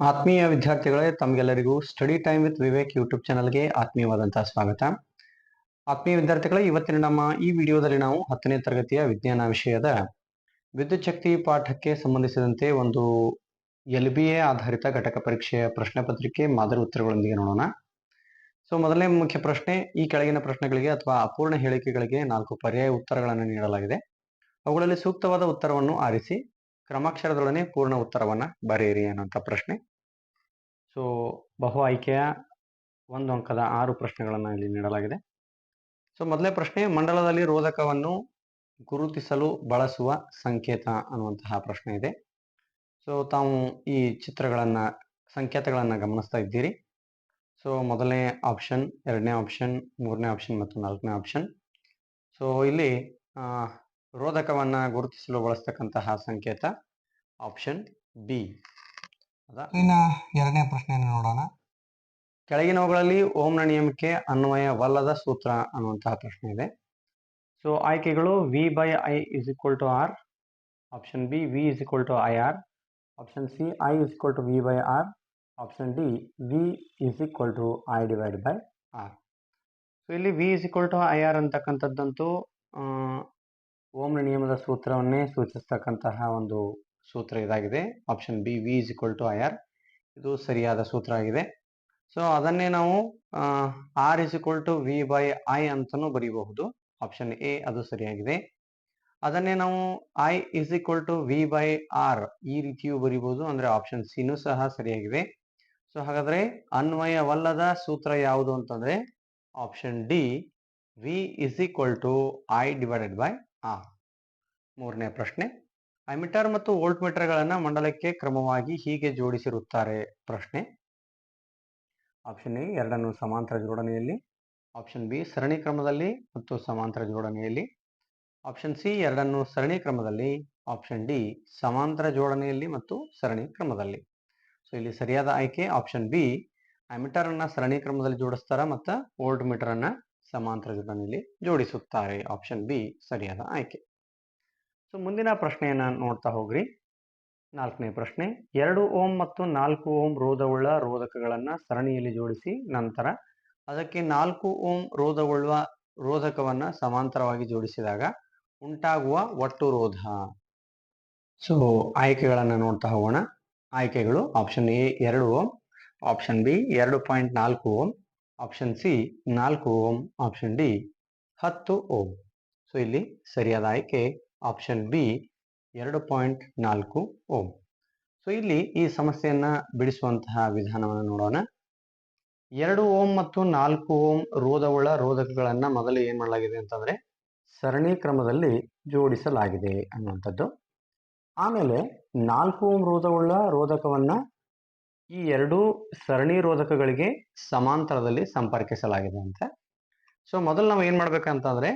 ಆತ್ಮೀಯ ವಿದ್ಯಾರ್ಥಿಗಳೇ, ತಮಗೆಲ್ಲರಿಗೂ study time with Vivek YouTube ಚಾನಲ್ಗೆ ಆತ್ಮೀಯವಾದಂತಹ ಸ್ವಾಗತ. ಆತ್ಮೀಯ ವಿದ್ಯಾರ್ಥಿಗಳೇ, ಇವತ್ತಿನ ನಮ್ಮ ಈ ವಿಡಿಯೋದಲ್ಲಿ ನಾವು ಹತ್ತನೇ ತರಗತಿಯ ವಿಜ್ಞಾನ ವಿಷಯದ ವಿದ್ಯುತ್ ಶಕ್ತಿ ಪಾಠಕ್ಕೆ ಸಂಬಂಧಿಸಿದಂತೆ ಒಂದು ಎಲ್ ಬಿ ಎ ಆಧಾರಿತ ಘಟಕ ಪರೀಕ್ಷೆಯ ಪ್ರಶ್ನೆ ಪತ್ರಿಕೆ ಮಾದರಿ ಉತ್ತರಗಳೊಂದಿಗೆ ನೋಡೋಣ. ಸೊ ಮೊದಲನೇ ಮುಖ್ಯ ಪ್ರಶ್ನೆ, ಈ ಕೆಳಗಿನ ಪ್ರಶ್ನೆಗಳಿಗೆ ಅಥವಾ ಅಪೂರ್ಣ ಹೇಳಿಕೆಗಳಿಗೆ ನಾಲ್ಕು ಪರ್ಯಾಯ ಉತ್ತರಗಳನ್ನು ನೀಡಲಾಗಿದೆ. ಅವುಗಳಲ್ಲಿ ಸೂಕ್ತವಾದ ಉತ್ತರವನ್ನು ಆರಿಸಿ ಕ್ರಮಾಕ್ಷರದೊಡನೆ ಪೂರ್ಣ ಉತ್ತರವನ್ನ ಬರೆಯಿರಿ ಅನ್ನುವಂಥ ಪ್ರಶ್ನೆ. ಸೊ ಬಹು ಆಯ್ಕೆಯ ಒಂದು ಅಂಕದ ಆರು ಪ್ರಶ್ನೆಗಳನ್ನು ಇಲ್ಲಿ ನೀಡಲಾಗಿದೆ. ಸೊ ಮೊದಲನೇ ಪ್ರಶ್ನೆ, ಮಂಡಲದಲ್ಲಿ ರೋಧಕವನ್ನು ಗುರುತಿಸಲು ಬಳಸುವ ಸಂಕೇತ ಅನ್ನುವಂತಹ ಪ್ರಶ್ನೆ ಇದೆ. ಸೊ ತಾವು ಈ ಚಿತ್ರಗಳನ್ನು, ಸಂಕೇತಗಳನ್ನು ಗಮನಿಸ್ತಾ ಇದ್ದೀರಿ. ಸೊ ಮೊದಲನೇ ಆಪ್ಷನ್ ಎರಡನೇ ಆಪ್ಷನ್ ಮೂರನೇ ಆಪ್ಷನ್ ಮತ್ತು ನಾಲ್ಕನೇ ಆಪ್ಷನ್ ಸೊ ಇಲ್ಲಿ ರೋಧಕವನ್ನ ಗುರುತಿಸಲು ಬಳಸ್ತಕ್ಕಂತಹ ಸಂಕೇತ ಆಪ್ಷನ್ ಬಿ ಇನ್ನ ಎರಡನೇ ಪ್ರಶ್ನೆಯನ್ನು ನೋಡೋಣ. ಕೆಳಗಿನವುಗಳಲ್ಲಿ ಓಂನ ನಿಯಮಕ್ಕೆ ಅನ್ವಯವಲ್ಲದ ಸೂತ್ರ ಅನ್ನುವಂತಹ ಪ್ರಶ್ನೆ ಇದೆ. ಸೊ ಆಯ್ಕೆಗಳು V by I is equal to R option B V is equal to I R option C I is equal to V by R option D V is equal to I divide by R so ಇಲ್ಲಿ V is equal to I R ಅಂತಕ್ಕಂಥದ್ದಂತೂ ಓಮ್ನ ನಿಯಮದ ಸೂತ್ರವನ್ನೇ ಸೂಚಿಸ್ತಕ್ಕಂತಹ ಒಂದು ಸೂತ್ರ ಇದಾಗಿದೆ. Option B V is equal to I R ಇದು ಸರಿಯಾದ ಸೂತ್ರ ಆಗಿದೆ. ಸೊ ಅದನ್ನೇ ನಾವು R is equal to V by I ಅಂತಲೂ ಬರೀಬಹುದು. ಆಪ್ಷನ್ ಎ ಅದು ಸರಿಯಾಗಿದೆ. ಅದನ್ನೇ ನಾವು I is equal to V by R ಈ ರೀತಿಯೂ ಬರೀಬಹುದು. ಅಂದ್ರೆ ಆಪ್ಷನ್ ಸಿನೂ ಸಹ ಸರಿಯಾಗಿದೆ. ಸೊ ಹಾಗಾದ್ರೆ ಅನ್ವಯವಲ್ಲದ ಸೂತ್ರ ಯಾವುದು ಅಂತಂದ್ರೆ option D V is equal to I divided by R ಮೂರನೇ ಪ್ರಶ್ನೆ. ಅಮಿಟರ್ ಮತ್ತು ವೋಲ್ಟ್ ಮೀಟರ್ಗಳನ್ನು ಮಂಡಲಕ್ಕೆ ಕ್ರಮವಾಗಿ ಹೀಗೆ ಜೋಡಿಸಿರುತ್ತಾರೆ? ಪ್ರಶ್ನೆ. ಆಪ್ಷನ್ ಎ, ಎರಡನ್ನು ಸಮಾಂತರ ಜೋಡಣೆಯಲ್ಲಿ. ಆಪ್ಷನ್ ಬಿ, ಸರಣಿ ಕ್ರಮದಲ್ಲಿ ಮತ್ತು ಸಮಾಂತರ ಜೋಡಣೆಯಲ್ಲಿ. ಆಪ್ಷನ್ ಸಿ, ಎರಡನ್ನು ಸರಣಿ ಕ್ರಮದಲ್ಲಿ. ಆಪ್ಷನ್ ಡಿ, ಸಮಾಂತರ ಜೋಡಣೆಯಲ್ಲಿ ಮತ್ತು ಸರಣಿ ಕ್ರಮದಲ್ಲಿ. ಸೊ, ಇಲ್ಲಿ ಸರಿಯಾದ ಆಯ್ಕೆ. ಆಪ್ಷನ್ ಬಿ ಅಮಿಟರ್ ಅನ್ನ ಸರಣಿ ಕ್ರಮದಲ್ಲಿ ಜೋಡಿಸ್ತಾರ ಮತ್ತು ವೋಲ್ಟ್ ಮೀಟರ್ ಅನ್ನ ಸಮಾಂತರ ಜೋಡಣೆಯಲ್ಲಿ ಜೋಡಿಸುತ್ತಾರೆ. ಆಪ್ಷನ್ ಬಿ ಸರಿಯಾದ ಆಯ್ಕೆ. ಸೊ ಮುಂದಿನ ಪ್ರಶ್ನೆಯನ್ನು ನೋಡ್ತಾ ಹೋಗ್ರಿ. ನಾಲ್ಕನೇ ಪ್ರಶ್ನೆ, ಎರಡು ಓಂ ಮತ್ತು ನಾಲ್ಕು ಓಂ ರೋಧವುಳ್ಳ ರೋಧಕಗಳನ್ನು ಸರಣಿಯಲ್ಲಿ ಜೋಡಿಸಿ ನಂತರ ಅದಕ್ಕೆ ನಾಲ್ಕು ಓಂ ರೋಧವುಳ್ಳ ರೋಧಕವನ್ನು ಸಮಾಂತರವಾಗಿ ಜೋಡಿಸಿದಾಗ ಉಂಟಾಗುವ ಒಟ್ಟು ರೋಧ. ಸೊ ಆಯ್ಕೆಗಳನ್ನು ನೋಡ್ತಾ ಹೋಗೋಣ. ಆಯ್ಕೆಗಳು ಆಪ್ಷನ್ ಎ ಎರಡು ಓಂ ಆಪ್ಷನ್ ಬಿ ಎರಡು ಪಾಯಿಂಟ್ ನಾಲ್ಕು ಓಂ ಆಪ್ಷನ್ ಸಿ ನಾಲ್ಕು ಓಂ ಆಪ್ಷನ್ ಡಿ ಹತ್ತು ಓಂ ಸೊ ಇಲ್ಲಿ ಸರಿಯಾದ ಆಯ್ಕೆ. ಆಪ್ಷನ್ ಬಿ ಎರಡು ಪಾಯಿಂಟ್ ನಾಲ್ಕು ಓಂ ಸೊ ಇಲ್ಲಿ ಈ ಸಮಸ್ಯೆಯನ್ನು ಬಿಡಿಸುವಂತಹ ವಿಧಾನವನ್ನು ನೋಡೋಣ. ಎರಡು ಓಂ ಮತ್ತು ನಾಲ್ಕು ಓಂ ರೋಧವುಳ್ಳ ರೋಧಕಗಳನ್ನು ಮೊದಲು ಏನು ಮಾಡಲಾಗಿದೆ ಅಂತಂದ್ರೆ ಸರಣಿ ಕ್ರಮದಲ್ಲಿ ಜೋಡಿಸಲಾಗಿದೆ ಅನ್ನುವಂಥದ್ದು. ಆಮೇಲೆ ನಾಲ್ಕು ಓಂ ರೋಧವುಳ್ಳ ರೋಧಕವನ್ನ ಈ ಎರಡು ಸರಣಿ ರೋಧಕಗಳಿಗೆ ಸಮಾಂತರದಲ್ಲಿ ಸಂಪರ್ಕಿಸಲಾಗಿದೆ ಅಂತ. ಸೊ ಮೊದಲು ನಾವು ಏನ್ ಮಾಡ್ಬೇಕಂತಂದ್ರೆ,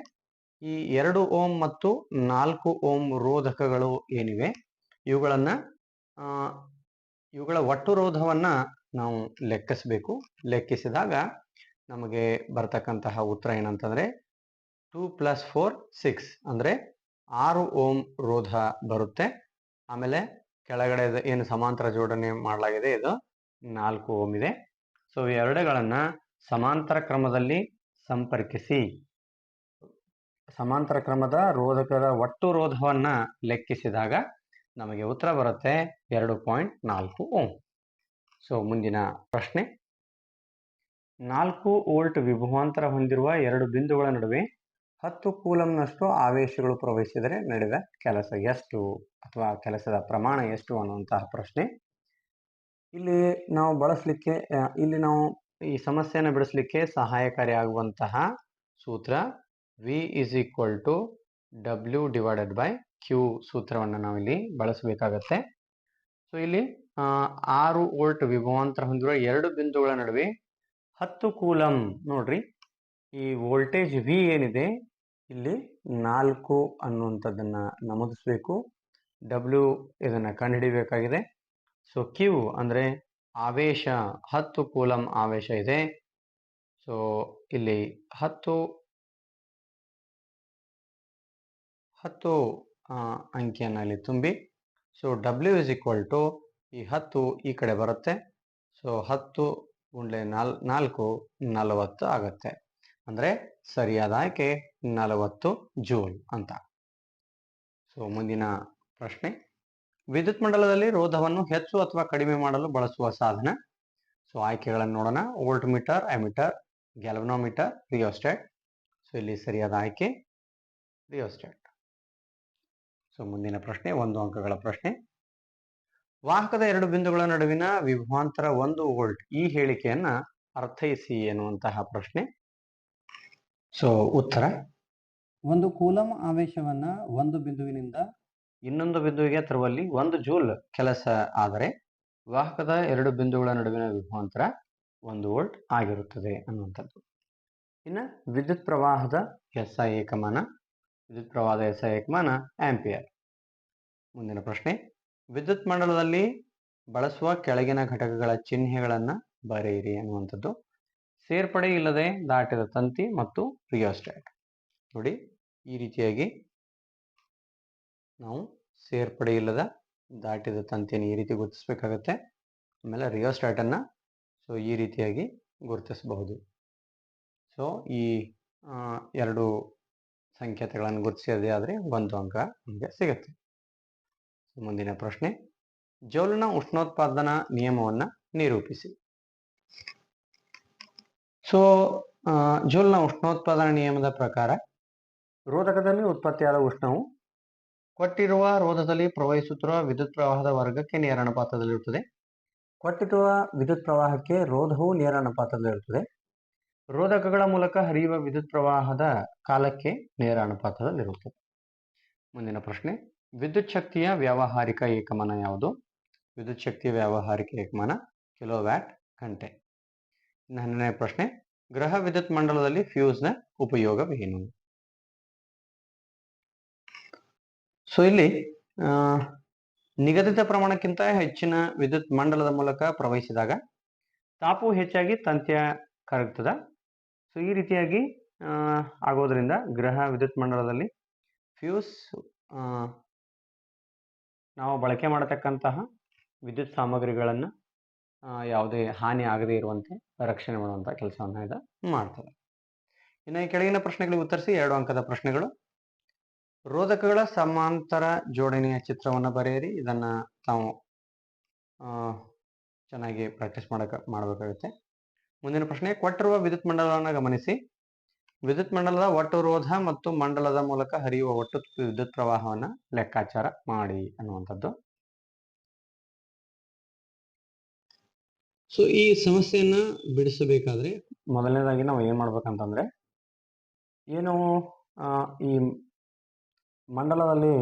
ಈ ಎರಡು ಓಮ್ ಮತ್ತು ನಾಲ್ಕು ಓಮ್ ರೋಧಕಗಳು ಏನಿವೆ, ಇವುಗಳನ್ನ ಇವುಗಳ ಒಟ್ಟು ರೋಧವನ್ನ ನಾವು ಲೆಕ್ಕಿಸಬೇಕು. ಲೆಕ್ಕಿಸಿದಾಗ ನಮಗೆ ಬರ್ತಕ್ಕಂತಹ ಉತ್ತರ ಏನಂತಂದ್ರೆ, ಟೂ ಪ್ಲಸ್ ಫೋರ್ ಸಿಕ್ಸ್, ಅಂದ್ರೆ ಆರು ಓಮ್ ರೋಧ ಬರುತ್ತೆ. ಆಮೇಲೆ ಕೆಳಗಡೆ ಏನು ಸಮಾಂತರ ಜೋಡಣೆ ಮಾಡಲಾಗಿದೆ, ಇದು ನಾಲ್ಕು ಓಮ್ ಇದೆ. ಸೊ ಎರಡುಗಳನ್ನ ಸಮಾಂತರ ಕ್ರಮದಲ್ಲಿ ಸಂಪರ್ಕಿಸಿ. ಸಮಾಂತರ ಕ್ರಮದ ರೋಧಕದ ಒಟ್ಟು ರೋಧವನ್ನ ಲೆಕ್ಕಿಸಿದಾಗ ನಮಗೆ ಉತ್ತರ ಬರುತ್ತೆ ಎರಡು ಪಾಯಿಂಟ್ ನಾಲ್ಕು ಓಮ್. ಸೊ ಮುಂದಿನ ಪ್ರಶ್ನೆ. ನಾಲ್ಕು ವೋಲ್ಟ್ ವಿಭವಾಂತರ ಹೊಂದಿರುವ ಎರಡು ಬಿಂದುಗಳ ನಡುವೆ ಹತ್ತು ಕೂಲಂನಷ್ಟು ಆವೇಶಗಳು ಪ್ರವಹಿಸಿದರೆ ನಡೆದ ಕೆಲಸ ಎಷ್ಟು ಅಥವಾ ಕೆಲಸದ ಪ್ರಮಾಣ ಎಷ್ಟು ಅನ್ನುವಂತಹ ಪ್ರಶ್ನೆ. ಇಲ್ಲಿ ನಾವು ಬಳಸಲಿಕ್ಕೆ ಇಲ್ಲಿ ನಾವು ಈ ಸಮಸ್ಯೆಯನ್ನು ಬಿಡಿಸಲಿಕ್ಕೆ ಸಹಾಯಕಾರಿಯಾಗುವಂತಹ ಸೂತ್ರ V is equal to W divided by Q ಸೂತ್ರವನ್ನು ನಾವಿಲ್ಲಿ ಬಳಸಬೇಕಾಗತ್ತೆ. ಸೊ ಇಲ್ಲಿ ಆರು ವೋಲ್ಟ್ ವಿಭವಾಂತರ ಹೊಂದಿರುವ ಎರಡು ಬಿಂದುಗಳ ನಡುವೆ ಹತ್ತು ಕೂಲಂ ನೋಡ್ರಿ. ಈ ವೋಲ್ಟೇಜ್ ವಿ ಏನಿದೆ? ಇಲ್ಲಿ ನಾಲ್ಕು ಅನ್ನುವಂಥದ್ದನ್ನ ನಮೂದಿಸಬೇಕು. ಡಬ್ಲ್ಯೂ ಇದನ್ನ ಕಂಡುಹಿಡಿಬೇಕಾಗಿದೆ. ಸೊ ಕ್ಯೂ ಅಂದ್ರೆ ಆವೇಶ, ಹತ್ತು ಕೂಲಂ ಆವೇಶ ಇದೆ. ಸೊ ಇಲ್ಲಿ ಹತ್ತು ಹತ್ತು ಅಂಕಿಯನ್ನು ಇಲ್ಲಿ ತುಂಬಿ. So W is equal to ಈ ಹತ್ತು ಈ ಕಡೆ ಬರುತ್ತೆ. ಸೊ ಹತ್ತು ಗುಂಡ್ಲೆ ನಾಲ್, ನಾಲ್ಕು ನಲವತ್ತು ಆಗುತ್ತೆ. ಅಂದ್ರೆ ಸರಿಯಾದ ಆಯ್ಕೆ ನಲವತ್ತು ಜೂಲ್ ಅಂತ. ಸೊ ಮುಂದಿನ ಪ್ರಶ್ನೆ. ವಿದ್ಯುತ್ ಮಂಡಲದಲ್ಲಿ ರೋಧವನ್ನು ಹೆಚ್ಚು ಅಥವಾ ಕಡಿಮೆ ಮಾಡಲು ಬಳಸುವ ಸಾಧನ. ಸೊ ಆಯ್ಕೆಗಳನ್ನು ನೋಡೋಣ. Voltmeter ammeter galvanometer rheostat so ಇಲ್ಲಿ ಸರಿಯಾದ ಆಯ್ಕೆ ರಿಯೋಸ್ಟೇಟ್ ಸೊ ಮುಂದಿನ ಪ್ರಶ್ನೆ, ಒಂದು ಅಂಕಗಳ ಪ್ರಶ್ನೆ. ವಾಹಕದ ಎರಡು ಬಿಂದುಗಳ ನಡುವಿನ ವಿಭವಾಂತರ ಒಂದು ವೋಲ್ಟ್ ಈ ಹೇಳಿಕೆಯನ್ನ ಅರ್ಥೈಸಿ ಎನ್ನುವಂತಹ ಪ್ರಶ್ನೆ. ಸೊ ಉತ್ತರ? ಒಂದು ಕೂಲಂ ಆವೇಶವನ್ನ ಒಂದು ಬಿಂದುವಿನಿಂದ ಇನ್ನೊಂದು ಬಿಂದುವಿಗೆ ತರುವಲ್ಲಿ ಒಂದು ಜೂಲ್ ಕೆಲಸ ಆದರೆ ವಾಹಕದ ಎರಡು ಬಿಂದುಗಳ ನಡುವಿನ ವಿಭವಾಂತರ ಒಂದು ವೋಲ್ಟ್ ಆಗಿರುತ್ತದೆ ಅನ್ನುವಂಥದ್ದು. ಇನ್ನು ವಿದ್ಯುತ್ ಪ್ರವಾಹದ ಎಸ್ ಐ ಏಕಮಾನ ವಿದ್ಯುತ್ ಪ್ರವಾಹದ ಎಸ್ ಐ ಏಕಮಾನ ಆಂಪಿಯರ್. ಮುಂದಿನ ಪ್ರಶ್ನೆ. ವಿದ್ಯುತ್ ಮಂಡಲದಲ್ಲಿ ಬಳಸುವ ಕೆಳಗಿನ ಘಟಕಗಳ ಚಿಹ್ನೆಗಳನ್ನು ಬರೆಯಿರಿ ಅನ್ನುವಂಥದ್ದು. ಸೇರ್ಪಡೆ ಇಲ್ಲದೆ ದಾಟಿದ ತಂತಿ ಮತ್ತು ರಿಯೋಸ್ಟ್ಯಾಟ್ ನೋಡಿ, ಈ ರೀತಿಯಾಗಿ ನಾವು ಸೇರ್ಪಡೆ ಇಲ್ಲದ ದಾಟಿದ ತಂತಿಯನ್ನು ಈ ರೀತಿ ಗುರುತಿಸಬೇಕಾಗತ್ತೆ. ಆಮೇಲೆ ರಿಯೋಸ್ಟ್ಯಾಟನ್ನು ಸೊ, ಈ ರೀತಿಯಾಗಿ ಗುರುತಿಸಬಹುದು. ಸೊ, ಈ ಎರಡು ಸಂಕೇತಗಳನ್ನು ಗುರುತಿಸೋದೇ ಆದರೆ ಒಂದು ಅಂಕ ನಮಗೆ ಸಿಗುತ್ತೆ. ಮುಂದಿನ ಪ್ರಶ್ನೆ, ಜೋಲಿನ ಉಷ್ಣೋತ್ಪಾದನಾ ನಿಯಮವನ್ನು ನಿರೂಪಿಸಿ. ಸೊ ಜೌಲ್ನ ಉಷ್ಣೋತ್ಪಾದನಾ ನಿಯಮದ ಪ್ರಕಾರ ರೋಧಕದಲ್ಲಿ ಉತ್ಪತ್ತಿಯಾದ ಉಷ್ಣವು ಕೊಟ್ಟಿರುವ ರೋಧದಲ್ಲಿ ಪ್ರವಹಿಸುತ್ತಿರುವ ವಿದ್ಯುತ್ ಪ್ರವಾಹದ ವರ್ಗಕ್ಕೆ ನೇರ ಅನುಪಾತದಲ್ಲಿರುತ್ತದೆ. ಕೊಟ್ಟಿರುವ ವಿದ್ಯುತ್ ಪ್ರವಾಹಕ್ಕೆ ರೋಧವು ನೇರ ಅನುಪಾತದಲ್ಲಿರುತ್ತದೆ. ರೋಧಕಗಳ ಮೂಲಕ ಹರಿಯುವ ವಿದ್ಯುತ್ ಪ್ರವಾಹದ ಕಾಲಕ್ಕೆ ನೇರ ಅನುಪಾತದಲ್ಲಿರುತ್ತದೆ. ಮುಂದಿನ ಪ್ರಶ್ನೆ ವಿದ್ಯುತ್ ಶಕ್ತಿಯ ವ್ಯಾವಹಾರಿಕ ಏಕಮಾನ ಯಾವುದು? ವಿದ್ಯುತ್ ಶಕ್ತಿಯ ವ್ಯಾವಹಾರಿಕ ಏಕಮಾನ ಕಿಲೋ ವ್ಯಾಟ್ ಗಂಟೆ. ಇನ್ನು ಹನ್ನನೇ ಪ್ರಶ್ನೆ, ಗೃಹ ವಿದ್ಯುತ್ ಮಂಡಲದಲ್ಲಿ ಫ್ಯೂಸ್ನ ಉಪಯೋಗವೇನು? ಸೊ ಇಲ್ಲಿ ನಿಗದಿತ ಪ್ರಮಾಣಕ್ಕಿಂತ ಹೆಚ್ಚಿನ ವಿದ್ಯುತ್ ಮಂಡಲದ ಮೂಲಕ ಪ್ರವಹಿಸಿದಾಗ ತಾಪು ಹೆಚ್ಚಾಗಿ ತಂತ್ಯ ಕರಗ್ತದ. ಸೊ ಈ ರೀತಿಯಾಗಿ ಆಗೋದ್ರಿಂದ ಗೃಹ ವಿದ್ಯುತ್ ಮಂಡಲದಲ್ಲಿ ಫ್ಯೂಸ್ ನಾವು ಬಳಕೆ ಮಾಡತಕ್ಕಂತಹ ವಿದ್ಯುತ್ ಸಾಮಗ್ರಿಗಳನ್ನು ಯಾವುದೇ ಹಾನಿ ಆಗದೇ ಇರುವಂತೆ ರಕ್ಷಣೆ ಮಾಡುವಂಥ ಕೆಲಸವನ್ನು ಇದು ಮಾಡ್ತದೆ. ಇನ್ನು ಕೆಳಗಿನ ಪ್ರಶ್ನೆಗಳಿಗೆ ಉತ್ತರಿಸಿ ಎರಡು ಅಂಕದ ಪ್ರಶ್ನೆಗಳು. ರೋಧಕಗಳ ಸಮಾಂತರ ಜೋಡಣೆಯ ಚಿತ್ರವನ್ನು ಬರೆಯಿರಿ. ಇದನ್ನ ತಾವು ಚೆನ್ನಾಗಿ ಪ್ರಾಕ್ಟೀಸ್ ಮಾಡಕ, ಮಾಡಬೇಕಾಗುತ್ತೆ. ಮುಂದಿನ ಪ್ರಶ್ನೆ, ಕೊಟ್ಟಿರುವ ವಿದ್ಯುತ್ ಮಂಡಲವನ್ನು ಗಮನಿಸಿ. ವಿದ್ಯುತ್ ಮಂಡಲದ ಒಟ್ಟು ರೋಧ ಮತ್ತು ಮಂಡಲದ ಮೂಲಕ ಹರಿಯುವ ಒಟ್ಟು ವಿದ್ಯುತ್ ಪ್ರವಾಹವನ್ನು ಲೆಕ್ಕಾಚಾರ ಮಾಡಿ ಅನ್ನುವಂಥದ್ದು. ಸೊ ಈ ಸಮಸ್ಯೆಯನ್ನ ಬಿಡಿಸಬೇಕಾದ್ರೆ ಮೊದಲನೇದಾಗಿ ನಾವು ಏನ್ ಮಾಡ್ಬೇಕಂತಂದ್ರೆ, ಏನು ಈ ಮಂಡಲದಲ್ಲಿ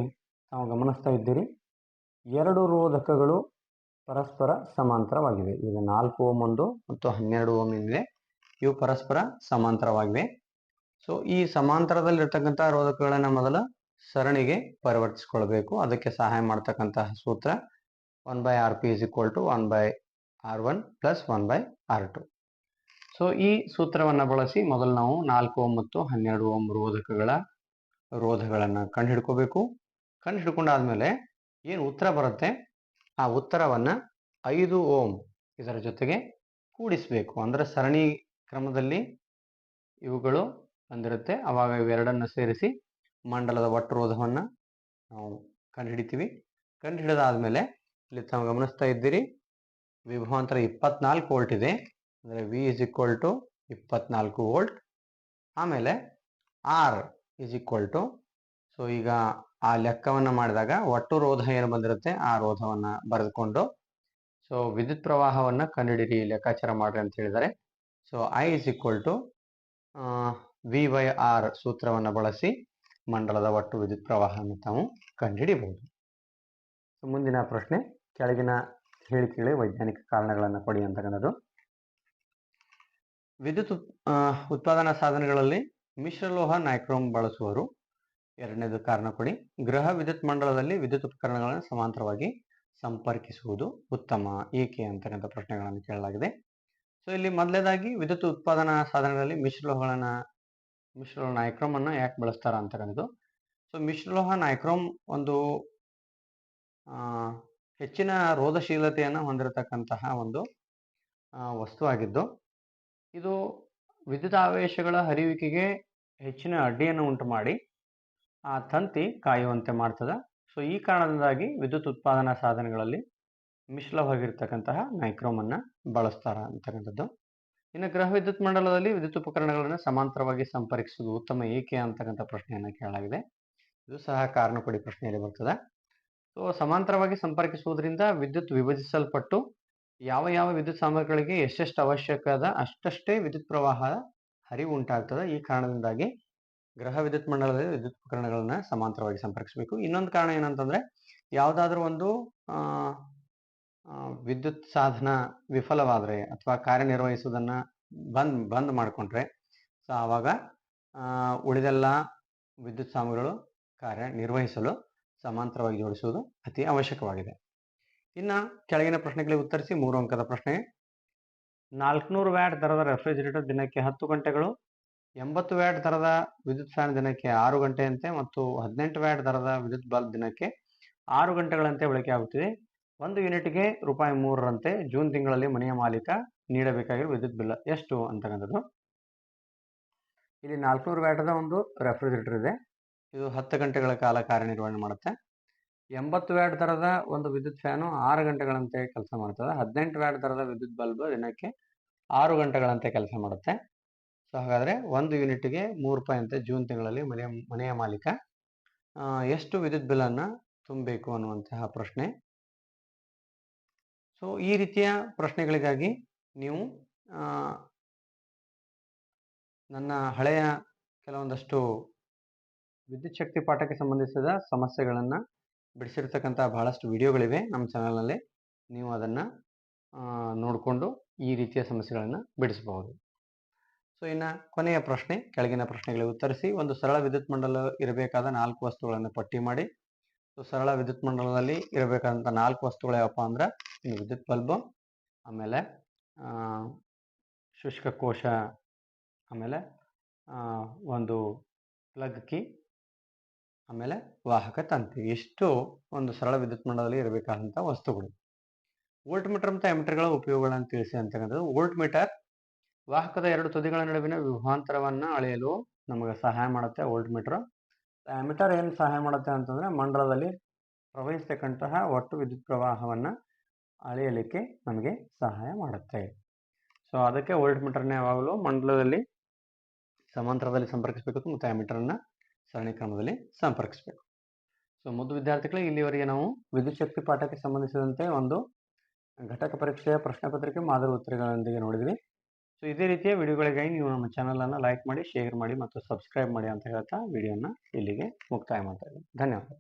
ನಾವು ಗಮನಿಸ್ತಾ ಇದ್ದೀರಿ, ಎರಡು ರೋಧಕಗಳು ಪರಸ್ಪರ ಸಮಾಂತರವಾಗಿವೆ. ಈಗ ನಾಲ್ಕು ಓಮ್ ಒಂದು ಮತ್ತು ಹನ್ನೆರಡು ಓಮ್ ಏನಿದೆ ಇವು ಪರಸ್ಪರ ಸಮಾಂತರವಾಗಿವೆ. ಸೊ ಈ ಸಮಾಂತರದಲ್ಲಿರ್ತಕ್ಕಂಥ ರೋಧಕಗಳನ್ನ ಮೊದಲ ಸರಣಿಗೆ ಪರಿವರ್ತಿಸ್ಕೊಳ್ಬೇಕು. ಅದಕ್ಕೆ ಸಹಾಯ ಮಾಡ್ತಕ್ಕಂತಹ ಸೂತ್ರ one by R P is equal to one by R one plus one by R two so ಈ ಸೂತ್ರವನ್ನು ಬಳಸಿ ಮೊದಲು ನಾವು ನಾಲ್ಕು ಓಮ್ ಮತ್ತು ಹನ್ನೆರಡು ಓಮ್ ರೋಧಕಗಳ ರೋಧಗಳನ್ನು ಕಂಡುಹಿಡ್ಕೋಬೇಕು. ಕಂಡು ಹಿಡ್ಕೊಂಡಾದ್ಮೇಲೆ ಏನು ಉತ್ತರ ಬರುತ್ತೆ? ಆ ಉತ್ತರವನ್ನು ಐದು ಓಮ್ ಇದರ ಜೊತೆಗೆ ಕೂಡಿಸಬೇಕು. ಅಂದ್ರೆ ಸರಣಿ ಕ್ರಮದಲ್ಲಿ ಇವುಗಳು ಬಂದಿರುತ್ತೆ. ಅವಾಗ ಇವೆರಡನ್ನು ಸೇರಿಸಿ ಮಂಡಲದ ಒಟ್ಟು ರೋಧವನ್ನು ನಾವು ಕಂಡುಹಿಡಿತೀವಿ. ಕಂಡುಹಿಡಿದಾದ್ಮೇಲೆ ಇಲ್ಲಿ ತಾವು ಗಮನಿಸ್ತಾ ಇದ್ದೀರಿ. ವಿಭವಾಂತರ ಇಪ್ಪತ್ನಾಲ್ಕು ವೋಲ್ಟ್ ಇದೆ. ಅಂದರೆ ವಿ ಇಸ್ ಈಕ್ವಲ್ ಟು ಇಪ್ಪತ್ನಾಲ್ಕು ವೋಲ್ಟ್ ಆಮೇಲೆ R is equal to so ಈಗ ಆ ಲೆಕ್ಕವನ್ನು ಮಾಡಿದಾಗ ಒಟ್ಟು ರೋಧ ಏನು ಬಂದಿರುತ್ತೆ? ಆ ರೋಧವನ್ನು ಬರೆದುಕೊಂಡು ಸೊ ವಿದ್ಯುತ್ ಪ್ರವಾಹವನ್ನು ಕಂಡುಹಿಡಿಯಿರಿ ಲೆಕ್ಕಾಚಾರ ಮಾಡ್ರಿ ಅಂತ ಹೇಳಿದರೆ so I is equal to V by R ಸೂತ್ರವನ್ನು ಬಳಸಿ ಮಂಡಲದ ಒಟ್ಟು ವಿದ್ಯುತ್ ಪ್ರವಾಹವನ್ನು ತಾವು ಕಂಡುಹಿಡಿಯಬಹುದು. ಮುಂದಿನ ಪ್ರಶ್ನೆ, ಕೆಳಗಿನ ಹೇಳಿಕೆಗಳಿಗೆ ವೈಜ್ಞಾನಿಕ ಕಾರಣಗಳನ್ನು ಕೊಡಿ ಅಂತಕ್ಕಂಥದ್ದು. ವಿದ್ಯುತ್ ಉತ್- ಉತ್ಪಾದನಾ ಸಾಧನಗಳಲ್ಲಿ ಮಿಶ್ರಲೋಹ ನೈಕ್ರೋಮ್ ಬಳಸುವರು ಎರಡನೇದು ಕಾರಣ ಕೊಡಿ. ಗೃಹ ವಿದ್ಯುತ್ ಮಂಡಲದಲ್ಲಿ ವಿದ್ಯುತ್ ಉಪಕರಣಗಳನ್ನು ಸಮಾಂತರವಾಗಿ ಸಂಪರ್ಕಿಸುವುದು ಉತ್ತಮ. ಏಕೆ ಅಂತಕ್ಕಂಥ ಪ್ರಶ್ನೆಗಳನ್ನು ಕೇಳಲಾಗಿದೆ. ಸೊ ಇಲ್ಲಿ ಮೊದಲೇದಾಗಿ ವಿದ್ಯುತ್ ಉತ್ಪಾದನಾ ಸಾಧನಗಳಲ್ಲಿ ಮಿಶ್ರಲೋಹಗಳನ್ನು ಮಿಶ್ರಲೋಹ ನೈಕ್ರೋಮ್ ಅನ್ನು ಯಾಕೆ ಬಳಸ್ತಾರ ಅಂತಕ್ಕಂಥದ್ದು. ಸೊ ಮಿಶ್ರಲೋಹ ನೈಕ್ರೋಮ್ ಒಂದು ಹೆಚ್ಚಿನ ರೋಧಶೀಲತೆಯನ್ನು ಹೊಂದಿರತಕ್ಕಂತಹ ಒಂದು ವಸ್ತುವಾಗಿದ್ದು ಇದು ವಿದ್ಯುತ್ ಆವೇಶಗಳ ಹರಿಯುವಿಕೆಗೆ ಹೆಚ್ಚಿನ ಅಡ್ಡಿಯನ್ನು ಉಂಟು ಮಾಡಿ ಆ ತಂತಿ ಕಾಯುವಂತೆ ಮಾಡ್ತದೆ. ಸೊ ಈ ಕಾರಣದಿಂದಾಗಿ ವಿದ್ಯುತ್ ಉತ್ಪಾದನಾ ಸಾಧನಗಳಲ್ಲಿ ಮಿಶ್ರವಾಗಿರ್ತಕ್ಕಂತಹ ಮೈಕ್ರೋಮನ್ನು ಬಳಸ್ತಾರ ಅಂತಕ್ಕಂಥದ್ದು. ಇನ್ನು ಗೃಹ ವಿದ್ಯುತ್ ಮಂಡಲದಲ್ಲಿ ವಿದ್ಯುತ್ ಉಪಕರಣಗಳನ್ನು ಸಮಾಂತರವಾಗಿ ಸಂಪರ್ಕಿಸುವುದು ಉತ್ತಮ ಏಕೆ ಅಂತಕ್ಕಂಥ ಪ್ರಶ್ನೆಯನ್ನು ಕೇಳಲಾಗಿದೆ. ಇದು ಸಹ ಕಾರಣ ಕೊಡಿ ಪ್ರಶ್ನೆಯಲ್ಲಿ ಬರ್ತದೆ. ಸೊ ಸಮಾಂತರವಾಗಿ ಸಂಪರ್ಕಿಸುವುದರಿಂದ ವಿದ್ಯುತ್ ವಿಭಜಿಸಲ್ಪಟ್ಟು ಯಾವ ಯಾವ ವಿದ್ಯುತ್ ಸಾಮಗ್ರಿಗಳಿಗೆ ಎಷ್ಟೆಷ್ಟು ಅವಶ್ಯಕದ ಅಷ್ಟಷ್ಟೇ ವಿದ್ಯುತ್ ಪ್ರವಾಹ ಹರಿವು ಉಂಟಾಗ್ತದೆ. ಈ ಕಾರಣದಿಂದಾಗಿ ಗ್ರಹ ವಿದ್ಯುತ್ ಮಂಡಲದಲ್ಲಿ ವಿದ್ಯುತ್ ಉಪಕರಣಗಳನ್ನ ಸಮಾಂತರವಾಗಿ ಸಂಪರ್ಕಿಸಬೇಕು. ಇನ್ನೊಂದು ಕಾರಣ ಏನಂತಂದ್ರೆ ಯಾವುದಾದ್ರೂ ಒಂದು ವಿದ್ಯುತ್ ಸಾಧನ ವಿಫಲವಾದರೆ ಅಥವಾ ಕಾರ್ಯನಿರ್ವಹಿಸುವುದನ್ನ ಬಂದ್ ಬಂದ್ ಮಾಡಿಕೊಂಡ್ರೆ ಸೊ ಆವಾಗ ಉಳಿದೆಲ್ಲ ವಿದ್ಯುತ್ ಸಾಮಗ್ರಿಗಳು ಕಾರ್ಯನಿರ್ವಹಿಸಲು ಸಮಾಂತರವಾಗಿ ಜೋಡಿಸುವುದು ಅತಿ ಅವಶ್ಯಕವಾಗಿದೆ. ಇನ್ನು ಕೆಳಗಿನ ಪ್ರಶ್ನೆಗಳಿಗೆ ಉತ್ತರಿಸಿ ಮೂರು ಅಂಕದ ಪ್ರಶ್ನೆ. ನಾಲ್ಕುನೂರು ವ್ಯಾಟ್ ದರದ ರೆಫ್ರಿಜರೇಟರ್ ದಿನಕ್ಕೆ ಹತ್ತು ಗಂಟೆಗಳು, ಎಂಬತ್ತು ವ್ಯಾಟ್ ದರದ ವಿದ್ಯುತ್ ಫ್ಯಾನ್ ದಿನಕ್ಕೆ ಆರು ಗಂಟೆಯಂತೆ ಮತ್ತು ಹದಿನೆಂಟು ವ್ಯಾಟ್ ದರದ ವಿದ್ಯುತ್ ಬಲ್ಬ್ ದಿನಕ್ಕೆ ಆರು ಗಂಟೆಗಳಂತೆ ಬಳಕೆ ಆಗುತ್ತಿದೆ. ಒಂದು ಯೂನಿಟ್ಗೆ ರೂಪಾಯಿ ಮೂರರಂತೆ ಜೂನ್ ತಿಂಗಳಲ್ಲಿ ಮನೆಯ ಮಾಲೀಕ ನೀಡಬೇಕಾಗಿರುವ ವಿದ್ಯುತ್ ಬಿಲ್ ಎಷ್ಟು ಅಂತಕ್ಕಂಥದ್ದು ಇಲ್ಲಿ ನಾಲ್ಕುನೂರು ವ್ಯಾಟದ ಒಂದು ರೆಫ್ರಿಜರೇಟರ್ ಇದೆ. ಇದು ಹತ್ತು ಗಂಟೆಗಳ ಕಾಲ ಕಾರ್ಯನಿರ್ವಹಣೆ ಮಾಡುತ್ತೆ. ಎಂಬತ್ತು ವ್ಯಾಟ್ ದರದ ಒಂದು ವಿದ್ಯುತ್ ಫ್ಯಾನು ಆರು ಗಂಟೆಗಳಂತೆ ಕೆಲಸ ಮಾಡ್ತದೆ. ಹದಿನೆಂಟು ವ್ಯಾಟ್ ದರದ ವಿದ್ಯುತ್ ಬಲ್ಬ್ ದಿನಕ್ಕೆ ಆರು ಗಂಟೆಗಳಂತೆ ಕೆಲಸ ಮಾಡುತ್ತೆ. ಸೊ, ಹಾಗಾದರೆ ಒಂದು ಯೂನಿಟ್ಗೆ ಮೂರು ರೂಪಾಯಿ ಅಂತೆ ಜೂನ್ ತಿಂಗಳಲ್ಲಿ ಮನೆಯ ಮನೆಯ ಮಾಲೀಕ. ಎಷ್ಟು ವಿದ್ಯುತ್ ಬಿಲ್ಲನ್ನು ತುಂಬಬೇಕು ಅನ್ನುವಂತಹ ಪ್ರಶ್ನೆ. ಸೊ, ಈ ರೀತಿಯ ಪ್ರಶ್ನೆಗಳಿಗಾಗಿ ನೀವು ನನ್ನ ಹಳೆಯ ಕೆಲವೊಂದಷ್ಟು ವಿದ್ಯುತ್ ಶಕ್ತಿ ಪಾಠಕ್ಕೆ ಸಂಬಂಧಿಸಿದ ಸಮಸ್ಯೆಗಳನ್ನು ಬಿಡಿಸಿರ್ತಕ್ಕಂಥ ಬಹಳಷ್ಟು ವಿಡಿಯೋಗಳಿವೆ ನಮ್ಮ ಚಾನಲ್ನಲ್ಲಿ ನೀವು ಅದನ್ನು ನೋಡಿಕೊಂಡು ಈ ರೀತಿಯ ಸಮಸ್ಯೆಗಳನ್ನು ಬಿಡಿಸಬಹುದು. ಸೊ ಇನ್ನು ಕೊನೆಯ ಪ್ರಶ್ನೆ, ಕೆಳಗಿನ ಪ್ರಶ್ನೆಗಳಿಗೆ ಉತ್ತರಿಸಿ, ಒಂದು ಸರಳ ವಿದ್ಯುತ್ ಮಂಡಲ ಇರಬೇಕಾದ ನಾಲ್ಕು ವಸ್ತುಗಳನ್ನು ಪಟ್ಟಿ ಮಾಡಿ. ಸೊ ಸರಳ ವಿದ್ಯುತ್ ಮಂಡಲದಲ್ಲಿ ಇರಬೇಕಾದಂಥ ನಾಲ್ಕು ವಸ್ತುಗಳು ಯಾವಪ್ಪ ಅಂದ್ರೆ ಇನ್ನು ವಿದ್ಯುತ್ ಬಲ್ಬು, ಆಮೇಲೆ ಶುಷ್ಕ ಕೋಶ, ಆಮೇಲೆ ಒಂದು ಪ್ಲಗ್ ಕೀ ಆಮೇಲೆ ವಾಹಕ ತಂತಿ ಇಷ್ಟು ಒಂದು ಸರಳ ವಿದ್ಯುತ್ ಮಂಡಲದಲ್ಲಿ ಇರಬೇಕಾದಂಥ ವಸ್ತುಗಳು. ವೋಲ್ಟ್ ಮೀಟರ್ ಮತ್ತು ಎಮಿಟರ್ಗಳ ಉಪಯೋಗಗಳನ್ನು ತಿಳಿಸಿ ಅಂತಕ್ಕಂಥದ್ದು. ವೋಲ್ಟ್ ಮೀಟರ್ ವಾಹಕದ ಎರಡು ತುದಿಗಳ ನಡುವಿನ ವಿಭಾಂತರವನ್ನು ಅಳೆಯಲು ನಮಗೆ ಸಹಾಯ ಮಾಡುತ್ತೆ ವೋಲ್ಟ್ ಮೀಟರ್ ಎಮಿಟರ್ ಏನು ಸಹಾಯ ಮಾಡುತ್ತೆ ಅಂತಂದರೆ ಮಂಡಲದಲ್ಲಿ ಪ್ರವಹಿಸ್ತಕ್ಕಂತಹ ಒಟ್ಟು ವಿದ್ಯುತ್ ಪ್ರವಾಹವನ್ನು ಅಳೆಯಲಿಕ್ಕೆ ನಮಗೆ ಸಹಾಯ ಮಾಡುತ್ತೆ. ಸೊ, ಅದಕ್ಕೆ ವೋಲ್ಟ್ ಮೀಟರ್ನ ಯಾವಾಗಲೂ ಮಂಡಲದಲ್ಲಿ ಸಮಾಂತರದಲ್ಲಿ ಸಂಪರ್ಕಿಸಬೇಕು ಮತ್ತು ಎಮಿಟರನ್ನು ಸರಣಿ ಕ್ರಮದಲ್ಲಿ ಸಂಪರ್ಕಿಸಬೇಕು. ಸೊ ಮುದ್ದು ವಿದ್ಯಾರ್ಥಿಗಳೇ, ಇಲ್ಲಿವರೆಗೆ ನಾವು ವಿದ್ಯುತ್ ಶಕ್ತಿ ಪಾಠಕ್ಕೆ ಸಂಬಂಧಿಸಿದಂತೆ ಒಂದು ಘಟಕ ಪರೀಕ್ಷೆಯ ಪ್ರಶ್ನೆ ಪತ್ರಿಕೆ ಮಾದರಿ ಉತ್ತರಗಳೊಂದಿಗೆ ನೋಡಿದ್ವಿ. ಸೊ ಇದೇ ರೀತಿಯ ವಿಡಿಯೋಗಳಿಗಾಗಿ ನೀವು ನಮ್ಮ ಚಾನಲನ್ನು ಲೈಕ್ ಮಾಡಿ, ಶೇರ್ ಮಾಡಿ ಮತ್ತು ಸಬ್ಸ್ಕ್ರೈಬ್ ಮಾಡಿ ಅಂತ ಹೇಳ್ತಾ ವಿಡಿಯೋನ ಇಲ್ಲಿಗೆ ಮುಕ್ತಾಯ ಮಾಡ್ತಾ ಇದ್ದೀನಿ. ಧನ್ಯವಾದ.